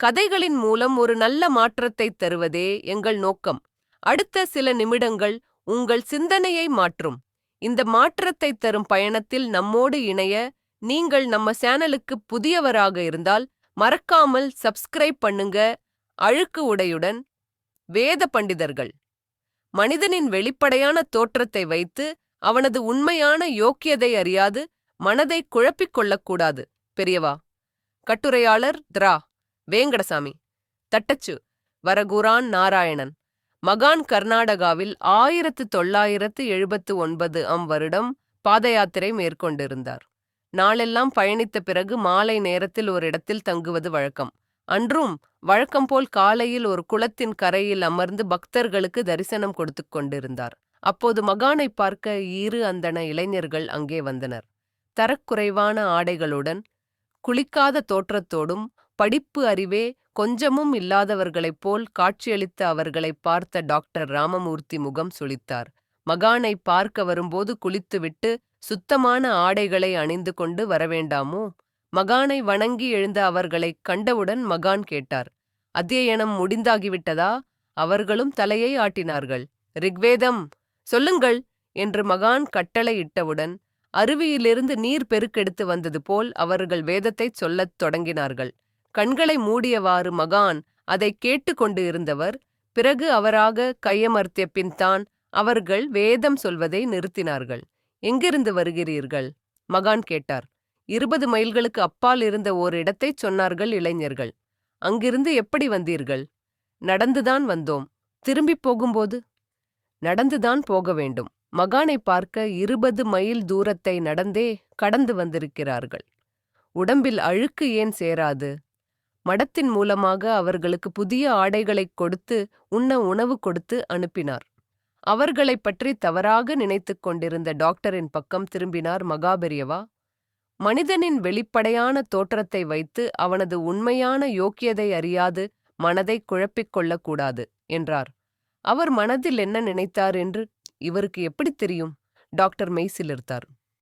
கதைகளின் மூலம் ஒரு நல்ல மாற்றத்தை தருவதே எங்கள் நோக்கம். அடுத்த சில நிமிடங்கள் உங்கள் சிந்தனையை மாற்றும். இந்த மாற்றத்தை தரும் பயணத்தில் நம்மோடு இணைய நீங்கள் நம்ம சேனலுக்கு புதியவராக இருந்தால் மறக்காமல் சப்ஸ்கிரைப் பண்ணுங்க. அழுக்கு உடையுடன் வேத பண்டிதர்கள். மனிதனின் வெளிப்படையான தோற்றத்தை வைத்து அவனது உண்மையான யோக்கியதை அறியாது மனதை குழப்பிக் கொள்ளக்கூடாது. பெரியவா. கட்டுரையாளர் திரா. வேங்கடசாமி. தட்டச்சு. வரகுரான் நாராயணன். மகான் கர்நாடகாவில் ஆயிரத்து தொள்ளாயிரத்து எழுபத்து ஒன்பது அம் வருடம் பாதயாத்திரை மேற்கொண்டிருந்தார். நாளெல்லாம் பயணித்த பிறகு மாலை நேரத்தில் ஒரு இடத்தில் தங்குவது வழக்கம். அன்றும் வழக்கம் போல் காலையில் ஒரு குளத்தின் கரையில் அமர்ந்து பக்தர்களுக்கு தரிசனம் கொடுத்து கொண்டிருந்தார். அப்போது மகானை பார்க்க இரு அந்தண இளைஞர்கள் அங்கே வந்தனர். தரக்குறைவான ஆடைகளுடன் குளிக்காத தோற்றத்தோடும் படிப்பு அறிவே கொஞ்சமும் இல்லாதவர்களைப் போல் காட்சியளித்த அவர்களை பார்த்த டாக்டர் ராமமூர்த்தி முகம் சுளித்தார். மகானை பார்க்க வரும்போது குளித்துவிட்டு சுத்தமான ஆடைகளை அணிந்து கொண்டு வரவேண்டாமோ? மகானை வணங்கி எழுந்த அவர்களைக் கண்டவுடன் மகான் கேட்டார். அத்தியனம் முடிந்தாகிவிட்டதா? அவர்களும் தலையை ஆட்டினார்கள். ரிக்வேதம் சொல்லுங்கள்! என்று மகான் கட்டளையிட்டவுடன் அருவியிலிருந்து நீர் பெருக்கெடுத்து வந்தது போல் அவர்கள் வேதத்தைச் சொல்லத் தொடங்கினார்கள். கண்களை மூடியவாறு மகான் அதை கேட்டு கொண்டு இருந்தவர் பிறகு அவராக கையமர்த்திய பின்தான் அவர்கள் வேதம் சொல்வதை நிறுத்தினார்கள். எங்கிருந்து வருகிறீர்கள்? மகான் கேட்டார். இருபது மைல்களுக்கு அப்பால் இருந்த ஓர் இடத்தைச் சொன்னார்கள் இளைஞர்கள். அங்கிருந்து எப்படி வந்தீர்கள்? நடந்துதான் வந்தோம். திரும்பிப் போகும்போது? நடந்துதான் போக வேண்டும். மகானை பார்க்க இருபது மைல் தூரத்தை நடந்தே கடந்து வந்திருக்கிறார்கள். உடம்பில் அழுக்கு ஏன் சேராது? மடத்தின் மூலமாக அவர்களுக்கு புதிய ஆடைகளைக் கொடுத்து உண்ண உணவு கொடுத்து அனுப்பினார். அவர்களைப் பற்றி தவறாக நினைத்துக் கொண்டிருந்த டாக்டரின் பக்கம் திரும்பினார் மகாபெரியவா. மனிதனின் வெளிப்படையான தோற்றத்தை வைத்து அவனது உண்மையான யோக்கியதை அறியாது மனதை குழப்பிக் கொள்ளக்கூடாது என்றார். அவர் மனதில் என்ன நினைத்தார் என்று இவருக்கு எப்படி தெரியும்? டாக்டர் மெய்சிலிருத்தார்